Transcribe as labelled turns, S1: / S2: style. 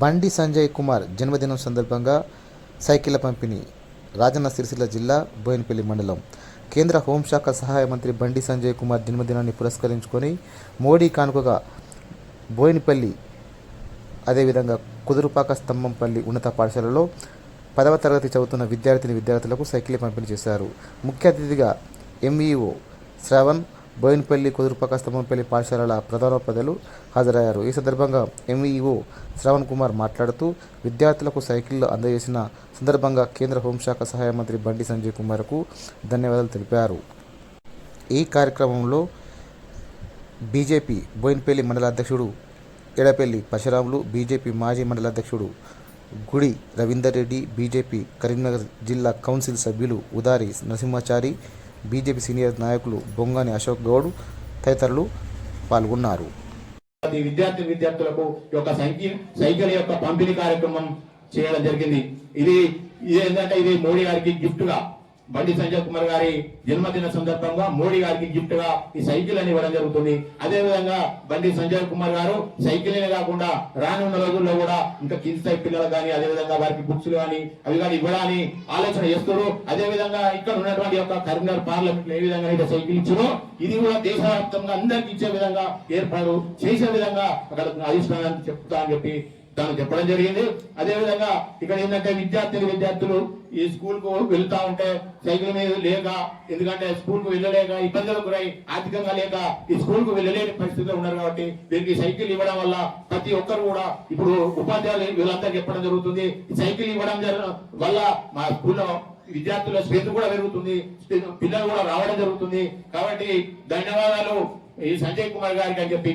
S1: బండి సంజయ్ కుమార్ జన్మదినం సందర్భంగా సైకిళ్ళ పంపిణీ రాజన్న సిరిసిల్ల జిల్లా బోయినపల్లి మండలం. కేంద్ర హోంశాఖ సహాయ మంత్రి బండి సంజయ్ కుమార్ జన్మదినాన్ని పురస్కరించుకొని మోడీ కానుకగా బోయినపల్లి అదేవిధంగా కుదురుపాక స్తంభంపల్లి ఉన్నత పాఠశాలలో పదవ తరగతి చదువుతున్న విద్యార్థిని విద్యార్థులకు సైకిల్ పంపిణీ చేశారు. ముఖ్య అతిథిగా ఎంఈఓ శ్రవణ్ బోయినపల్లి కుదురుపక్క స్తంభంపల్లి పాఠశాలల ప్రధానోపాధ్యాయులు హాజరయ్యారు. ఈ సందర్భంగా ఎంఈఓ శ్రవణ్ కుమార్ మాట్లాడుతూ విద్యార్థులకు సైకిళ్ళు అందజేసిన సందర్భంగా కేంద్ర హోంశాఖ సహాయ మంత్రి బండి సంజయ్ కుమార్కు ధన్యవాదాలు తెలిపారు. ఈ కార్యక్రమంలో బీజేపీ బోయినపల్లి మండల అధ్యక్షుడు ఎడపల్లి పరశురాములు బీజేపీ మాజీ మండల అధ్యక్షుడు గుడి రవీందర్ రెడ్డి బీజేపీ కరీంనగర్ జిల్లా కౌన్సిల్ సభ్యులు ఉదారి నరసింహాచారి బీజేపీ సీనియర్ నాయకులు బొంగాని అశోక్ గౌడ్ తదితరులు పాల్గొన్నారు.
S2: విద్యార్థి విద్యార్థులకు యొక్క సైకిల్ సైకిల్ యొక్క పంపిణీ కార్యక్రమం చేయడం జరిగింది. ఇది ఇది ఏంటంటే ఇది మోడీ గారికి గిఫ్ట్గా. బండి సంజయ్ కుమార్ గారి జన్మదిన సందర్భంగా మోడీ గారికి గిఫ్ట్గా ఈ సైకిల్ అని ఇవ్వడం జరుగుతుంది. అదే విధంగా బండి సంజయ్ కుమార్ గారు సైకిల్ కాకుండా రానున్న రోజుల్లో కూడా ఇంకా కింది స్థాయి పిల్లలకు కానీ అదే విధంగా వారికి బుక్స్ కానీ అవి కానీ ఇవ్వడాని ఆలోచన చేస్తారు అదే విధంగా ఇక్కడ ఉన్నటువంటి యొక్క కరీంనగర్ పార్లమెంట్ ఏ విధంగా అయితే సైకిల్ ఇచ్చారో ఇది కూడా దేశవ్యాప్తంగా అందరికి ఇచ్చే విధంగా ఏర్పాటు చేసే విధంగా అక్కడ అధిష్టానాన్ని చెప్తా అని చెప్పి దాన్ని చెప్పడం జరిగింది. అదే విధంగా ఇక్కడ ఏంటంటే విద్యార్థులు విద్యార్థులు ఈ స్కూల్కు వెళ్తా ఉంటే సైకిల్ మీద లేక ఎందుకంటే స్కూల్కు వెళ్ళలేక ఇబ్బందులకు గురై ఆర్థికంగా లేక ఈ స్కూల్కు వెళ్ళలేని పరిస్థితిలో ఉన్నారు కాబట్టి వీరికి సైకిల్ ఇవ్వడం వల్ల ప్రతి ఒక్కరు కూడా ఇప్పుడు ఉపాధ్యాయులు వీళ్ళంతా చెప్పడం జరుగుతుంది. సైకిల్ ఇవ్వడం వల్ల మా స్కూల్లో విద్యార్థుల స్ట్రెంత్ కూడా పెరుగుతుంది. పిల్లలు కూడా రావడం జరుగుతుంది. కాబట్టి ధన్యవాదాలు ఈ సంజయ్ కుమార్ గారికి అని చెప్పి